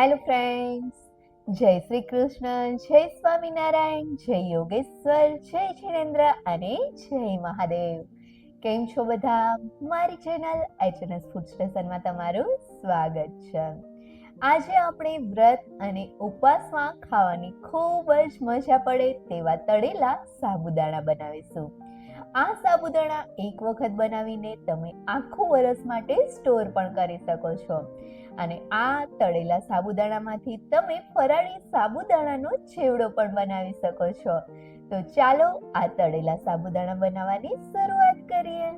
Hello friends જય શ્રી કૃષ્ણ, જય સ્વામિનારાયણ, જય યોગેશ્વર, જય જીનેન્દ્ર અને જય મહાદેવ. કેમ છો બધા? મારી ચેનલ એચએનએસ ફૂડ સ્ટેશનમાં તમારું સ્વાગત છે. આજે આપણે વ્રત અને ઉપવાસમાં ખાવાની ખૂબ જ મજા પડે તેવા તળેલા સાબુદાણા બનાવીશું. આ સાબુદાણા એક વખત બનાવીને તમે આખું વરસ માટે સ્ટોર પણ કરી શકો છો. અને આ તળેલા સાબુદાણામાંથી તમે ફરાળી સાબુદાણાનો છેવડો પણ બનાવી શકો છો. તો ચાલો આ તળેલા સાબુદાણા બનાવવાની શરૂઆત કરીએ.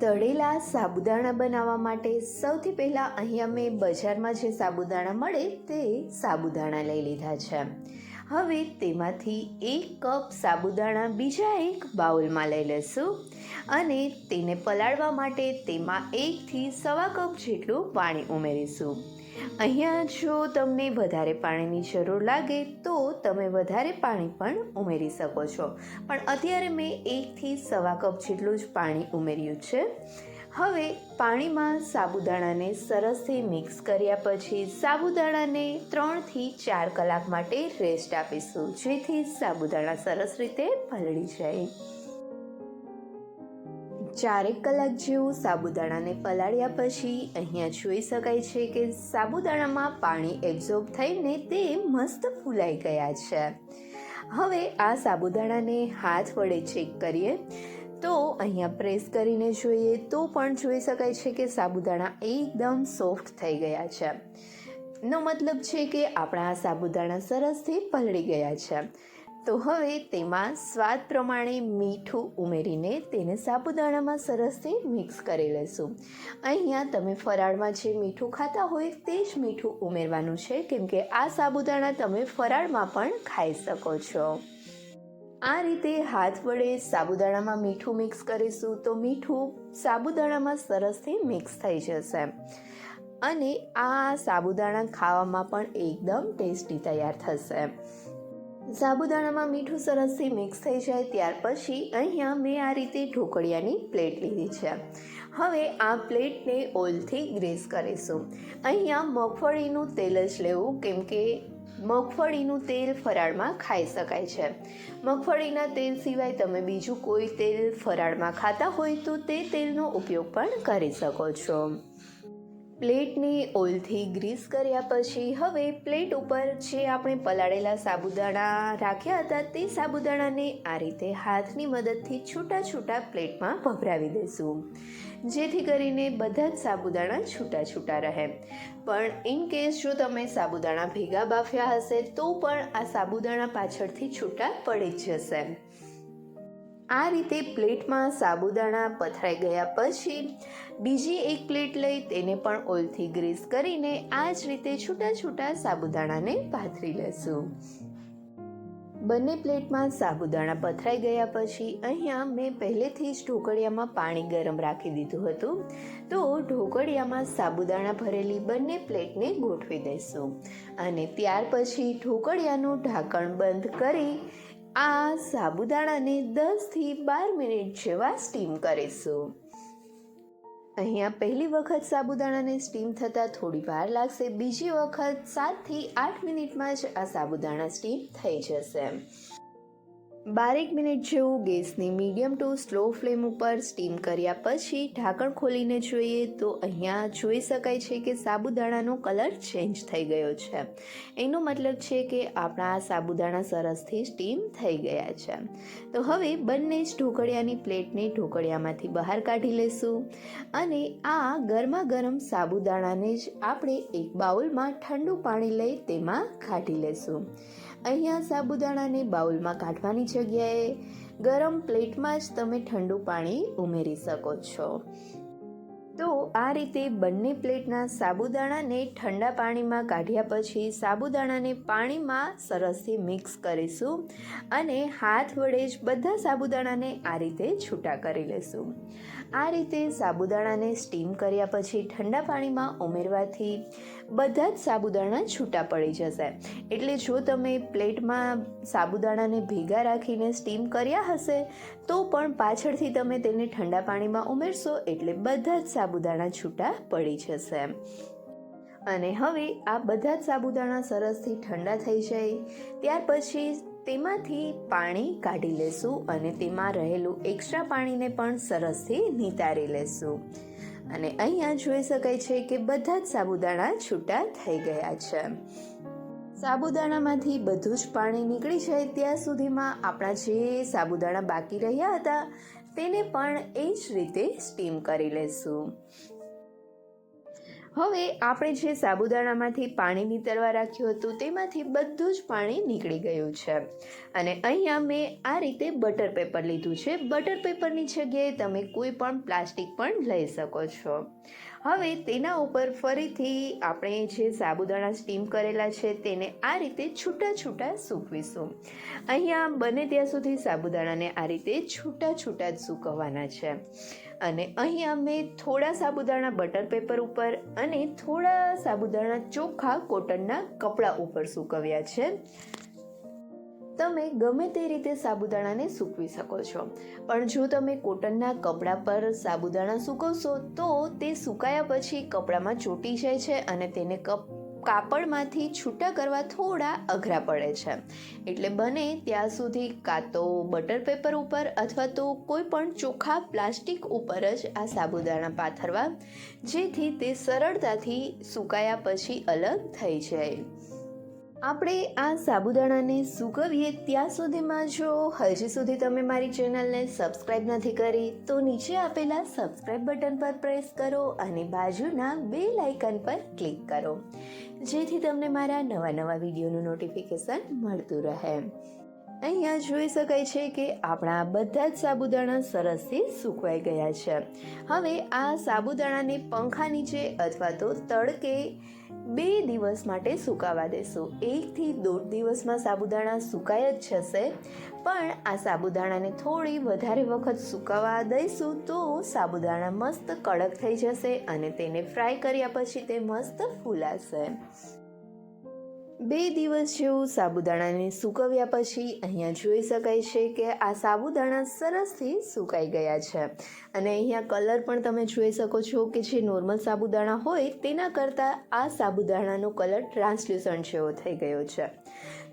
તળેલા સાબુદાણા બનાવવા માટે સૌથી પહેલાં અહીંયા મેં બજારમાં જે સાબુદાણા મળે તે સાબુદાણા લઈ લીધા છે. હવે તેમાંથી એક કપ સાબુદાણા બીજા એક બાઉલમાં લઈ લઈશું અને તેને પલાળવા માટે તેમાં એકથી સવા કપ જેટલું પાણી ઉમેરીશું. અહીંયા જો તમને વધારે પાણીની જરૂર લાગે તો તમે વધારે પાણી પણ ઉમેરી શકો છો. પણ અત્યારે મેં એકથી સવા કપ જેટલું જ પાણી ઉમેર્યું છે. હવે પાણીમાં સાબુદાણાને સરસથી મિક્સ કર્યા પછી સાબુદાણાને ત્રણથી ચાર કલાક માટે રેસ્ટ આપીશું, જેથી સાબુદાણા સરસ રીતે પલળી જાય. ચારેક કલાક જેવું સાબુદાણાને પલાળ્યા પછી અહીંયા જોઈ શકાય છે કે સાબુદાણામાં પાણી એબ્ઝોર્બ થઈને તે મસ્ત ફૂલાઈ ગયા છે. હવે આ સાબુદાણાને હાથ વડે ચેક કરીએ. તો અહીંયા પ્રેસ કરીને જોઈએ તો પણ જોઈ શકાય છે કે સાબુદાણા એકદમ સોફ્ટ થઈ ગયા છે. નો મતલબ છે કે આપણા સાબુદાણા સરસથી પલળી ગયા છે. તો હવે તેમાં સ્વાદ પ્રમાણે મીઠું ઉમેરીને તેને સાબુદાણામાં સરસથી મિક્સ કરી લેશું. અહીંયા તમે ફરાળમાં જે મીઠું ખાતા હોય તે જ મીઠું ઉમેરવાનું છે, કેમ કે આ સાબુદાણા તમે ફરાળમાં પણ ખાઈ શકો છો. આ રીતે હાથ વડે સાબુદાણામાં મીઠું મિક્સ કરીશું તો મીઠું સાબુદાણામાં સરસથી મિક્સ થઈ જશે. અને આ સાબુદાણા ખાવામાં પણ એકદમ ટેસ્ટી તૈયાર થશે. સાબુદાણામાં મીઠું સરસથી મિક્સ થઈ જાય ત્યાર પછી અહીંયા મેં આ રીતે ઢોકળિયાની પ્લેટ લીધી છે. હવે આ પ્લેટને ઓઇલથી ગ્રેસ કરીશું. અહીંયા મગફળીનું તેલ જ લેવું કેમ કે મગફળીનું તેલ ફરાળમાં ખાઈ શકાય છે. મગફળીના તેલ સિવાય તમે બીજું કોઈ તેલ ફરાળમાં ખાતા હોય તો તે તેલનો ઉપયોગ પણ કરી શકો છો. પ્લેટને ઓઇલથી ગ્રીસ કર્યા પછી હવે પ્લેટ ઉપર જે આપણે પલાળેલા સાબુદાણા રાખ્યા હતા તે સાબુદાણાને આ રીતે હાથની મદદથી છૂટા છૂટા પ્લેટમાં ભભરાવી દઈશું. જેથી કરીને બધા જ સાબુદાણા છૂટા છૂટા રહે. પણ ઇન કેસ જો તમે સાબુદાણા ભેગા બાફ્યા હશે તો પણ આ સાબુદાણા પાછળથી છૂટા પડી જ જશે. આ રીતે પ્લેટમાં સાબુદાણા પથરાઈ ગયા પછી બીજી એક પ્લેટ લઈ તેને પણ ઓઇલથી ગ્રીસ કરીને આ જ રીતે છૂટા છૂટા સાબુદાણાને પાથરી લેશું. બંને પ્લેટમાં સાબુદાણા પથરાઈ ગયા પછી અહીંયા મેં પહેલેથી જ ઢોકળિયામાં પાણી ગરમ રાખી દીધું હતું. તો ઢોકળિયામાં સાબુદાણા ભરેલી બંને પ્લેટને ગોઠવી દઈશું. અને ત્યાર પછી ઢોકળિયાનું ઢાંકણ બંધ કરી આ સાબુદાણાને દસથી બાર મિનિટ જેવા સ્ટીમ કરીશું. અહીંયા પહેલી વખત સાબુદાણાને સ્ટીમ થતાં થોડી વાર લાગશે. બીજી વખત સાતથી આઠ મિનિટમાં જ આ સાબુદાણા સ્ટીમ થઈ જશે. બારેક મિનિટ જેવું ગેસની મીડિયમ ટુ સ્લો ફ્લેમ ઉપર સ્ટીમ કર્યા પછી ઢાંકણ ખોલીને જોઈએ તો અહીંયા જોઈ શકાય છે કે સાબુદાણાનો કલર ચેન્જ થઈ ગયો છે. એનો મતલબ છે કે આપણા આ સાબુદાણા સરસથી સ્ટીમ થઈ ગયા છે. તો હવે બંને જ ઢોકળિયાની પ્લેટને ઢોકળિયામાંથી બહાર કાઢી લેશું અને આ ગરમા ગરમ સાબુદાણાને જ આપણે એક બાઉલમાં ઠંડુ પાણી લઈ તેમાં કાઢી લેશું. અહીંયા સાબુદાણાને બાઉલમાં કાઢવાની જગ્યાએ ગરમ પ્લેટમાં જ તમે ઠંડુ પાણી ઉમેરી શકો છો. તો આ રીતે બંને પ્લેટના સાબુદાણાને ઠંડા પાણીમાં કાઢ્યા પછી સાબુદાણાને પાણીમાં સરસથી મિક્સ કરીશું અને હાથ વડે જ બધા સાબુદાણાને આ રીતે છૂટા કરી લેશું. આ રીતે સાબુદાણાને સ્ટીમ કર્યા પછી ઠંડા પાણીમાં ઉમેરવાથી બધા જ સાબુદાણા છૂટા પડી જશે. એટલે જો તમે પ્લેટમાં સાબુદાણાને ભેગા રાખીને સ્ટીમ કર્યા હશે, તો પણ પાછળથી તમે તેને ઠંડા પાણીમાં ઉમેરશો એટલે બધા જ સાબુદાણા છૂટા પડી જશે. અને હવે આ બધા જ સાબુદાણા સરસથી ઠંડા થઈ જાય. ત્યાર પછી તેમાંથી પાણી કાઢી લેશું અને તેમાં રહેલું એક્સ્ટ્રા પાણીને પણ સરસથી નિતારી લેશું. અને અહીંયા જોઈ શકાય છે કે બધા જ સાબુદાણા છૂટા થઈ ગયા છે. સાબુદાણામાંથી બધું જ પાણી નીકળી જાય ત્યાં સુધીમાં આપણા જે સાબુદાણા બાકી રહ્યા હતા, તેને પણ એ જ રીતે સ્ટીમ કરી લેશું. હવે આપણે જે સાબુદાણામાંથી પાણી નીતરવા રાખ્યું હતું, તેમાંથી બધું જ પાણી નીકળી ગયું છે. અને અહીંયા મેં આ રીતે બટર પેપર લીધું છે. બટર પેપરની જગ્યાએ તમે કોઈ પણ પ્લાસ્ટિક પણ લઈ શકો છો. હવે તેના ઉપર ફરીથી આપણે જે સાબુદાણા સ્ટીમ કરેલા છે તેને આ રીતે છૂટા છૂટા સૂકવીશું. અહીંયા બને ત્યાં સુધી સાબુદાણાને આ રીતે છૂટા છૂટા જ સૂકવવાના છે. અને અહીંયા મેં થોડા સાબુદાણા બટર પેપર ઉપર અને થોડા સાબુદાણા ચોખ્ખા કોટનના કપડાં ઉપર સૂકવ્યા છે. તમે ગમે તે રીતે સાબુદાણાને સૂકવી શકો છો. પણ જો તમે કોટનના કપડા પર સાબુદાણા સૂકવશો, તો તે સુકાયા પછી કપડામાં ચોટી જાય છે અને તેને કપ, કાપડમાંથી છૂટા કરવા થોડા અઘરા પડે છે. એટલે બને ત્યાં સુધી કાં તો બટર પેપર ઉપર અથવા તો કોઈ પણ ચોખ્ખા પ્લાસ્ટિક ઉપર જ આ સાબુદાણા પાથરવા, જેથી તે સરળતાથી સુકાયા પછી અલગ થઈ જાય. આપણે આ સાબુદાણાને સૂકવીએ ત્યાં સુધીમાં જો હજી સુધી તમે મારી ચેનલને સબસ્ક્રાઈબ નથી કરી, તો નીચે આપેલા સબસ્ક્રાઈબ બટન પર પ્રેસ કરો અને બાજુના બે લાઇકન પર ક્લિક કરો. જેથી તમને મારા નવા નવા વિડીયોનું નોટિફિકેશન મળતું રહે. અહીંયા જોઈ શકાય છે કે આપણા બધા જ સાબુદાણા સરસથી સૂકવાઈ ગયા છે. હવે આ સાબુદાણાને પંખા નીચે અથવા તો તડકે બે દિવસ માટે સુકાવા દેશું. એકથી દોઢ દિવસમાં સાબુદાણા સુકાય જ જશે. પણ આ સાબુદાણાને થોડી વધારે વખત સુકાવા દઈશું તો સાબુદાણા મસ્ત કડક થઈ જશે અને તેને ફ્રાય કર્યા પછી તે મસ્ત ફૂલાશે. બે દિવસ જેવું સાબુદાણાને સૂકવ્યા પછી અહીંયા જોઈ શકાય છે કે આ સાબુદાણા સરસથી સુકાઈ ગયા છે. અને અહીંયા કલર પણ તમે જોઈ શકો છો કે જે નોર્મલ સાબુદાણા હોય તેના કરતાં આ સાબુદાણાનો કલર ટ્રાન્સલ્યુસન્ટ જેવો થઈ ગયો છે.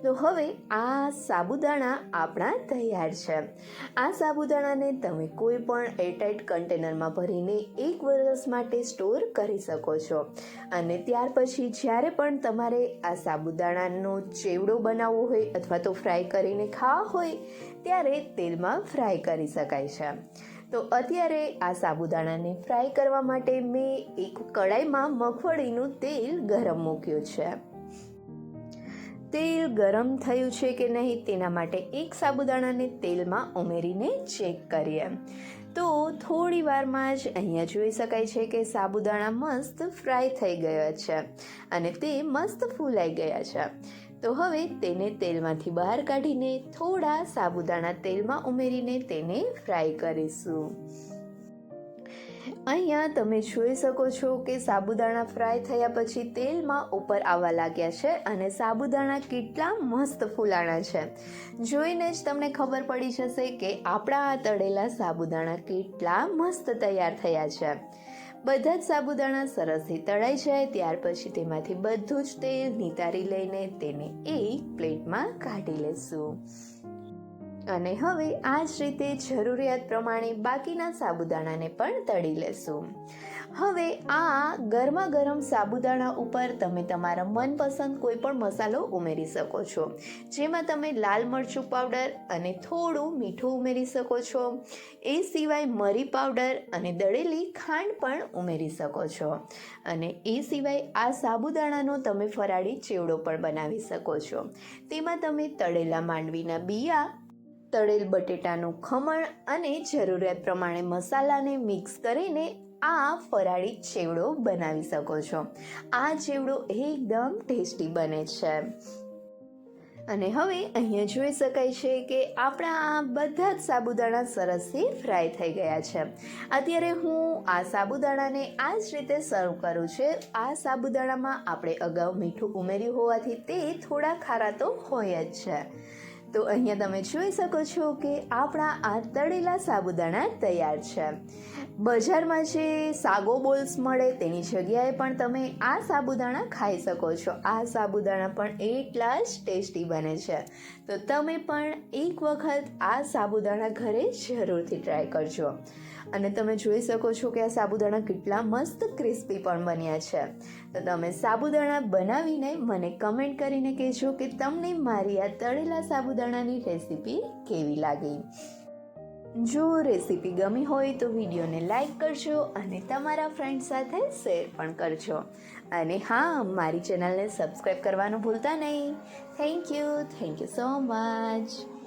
તો હવે આ સાબુદાણા આપણા તૈયાર છે. આ સાબુદાણાને તમે કોઈ પણ એરટાઇટ કન્ટેનરમાં ભરીને એક વર્ષ માટે સ્ટોર કરી શકો છો. અને ત્યાર પછી જ્યારે પણ તમારે આ સાબુદાણાનો ચેવડો બનાવવો હોય અથવા તો ફ્રાય કરીને ખાવા હોય, ત્યારે તેલમાં ફ્રાય કરી શકાય છે. તો અત્યારે આ સાબુદાણાને ફ્રાય કરવા માટે મેં એક કડાઈમાં મગફળીનું તેલ ગરમ મૂક્યું છે. તેલ ગરમ થયું છે કે નહીં તેના માટે એક સાબુદાણાને તેલમાં ઉમેરીને ચેક કરીએ. તો થોડી વારમાં જ અહીંયા જોઈ શકાય છે કે સાબુદાણા મસ્ત ફ્રાય થઈ ગયા છે અને તે મસ્ત ફૂલાઈ ગયા છે. તો હવે તેને તેલમાંથી બહાર કાઢીને થોડા સાબુદાણા તેલમાં ઉમેરીને તેને ફ્રાય કરીશું. અહીંયા તમે જોઈ શકો છો કે સાબુદાણા ફ્રાય થયા પછી તેલમાં ઉપર આવવા લાગ્યા છે અને સાબુદાણા કેટલા મસ્ત ફૂલાણા છે. જોઈને જ તમને ખબર પડી જશે કે આપણા આ તળેલા સાબુદાણા કેટલા મસ્ત તૈયાર થયા છે. બધા જ સાબુદાણા સરસથી તળાઈ જાય, ત્યાર પછી તેમાંથી બધું જ તેલ નિતારી લઈને તેને એક પ્લેટમાં કાઢી લેશું. અને હવે આ જ રીતે જરૂરિયાત પ્રમાણે બાકીના સાબુદાણાને પણ તળી લેશું. હવે આ ગરમા ગરમ સાબુદાણા ઉપર તમે તમારા મનપસંદ કોઈ પણ મસાલો ઉમેરી શકો છો. જેમાં તમે લાલ મરચું પાવડર અને થોડું મીઠું ઉમેરી શકો છો. એ સિવાય મરી પાવડર અને દળેલી ખાંડ પણ ઉમેરી શકો છો. અને એ સિવાય આ સાબુદાણાનો તમે ફરાળી ચેવડો પણ બનાવી શકો છો. તેમાં તમે તળેલા માંડવીના બિયા તળેલ બટેટાનું ખમણ અને જરૂરિયાત પ્રમાણે મસાલાને મિક્સ કરીને આ ફરાળી ચેવડો બનાવી શકો છો. આ ચેવડો એકદમ ટેસ્ટી બને છે. અને હવે અહીંયા જોઈ શકાય છે કે આપણા આ બધા જ સાબુદાણા સરસથી ફ્રાય થઈ ગયા છે. અત્યારે હું આ સાબુદાણાને આ જ રીતે સર્વ કરું છું. આ સાબુદાણામાં આપણે અગાઉ મીઠું ઉમેર્યું હોવાથી તે થોડા ખારા તો હોય જ છે. તો અહીંયા તમે જોઈ શકો છો કે આપણા આ તળેલા સાબુદાણા તૈયાર છે. બજારમાં જે સાગો બોલ્સ મળે તેની જગ્યાએ પણ તમે આ સાબુદાણા ખાઈ શકો છો. આ સાબુદાણા પણ એટલા જ ટેસ્ટી બને છે. તો તમે પણ એક વખત આ સાબુદાણા ઘરે જરૂરથી ટ્રાય કરજો. અને તમે જોઈ શકો છો કે આ સાબુદાણા કેટલા મસ્ત ક્રિસ્પી પણ બન્યા છે. તો તમે સાબુદાણા બનાવીને મને કમેન્ટ કરીને કહેજો કે તમને મારી આ તળેલા સાબુદાણાની રેસીપી કેવી લાગી. જો રેસીપી ગમી હોય તો વિડીયોને લાઈક કરજો અને તમારા ફ્રેન્ડ સાથે શેર પણ કરજો. અને હા, મારી ચેનલને સબસ્ક્રાઈબ કરવાનું ભૂલતા નહીં. Thank you thank you so much.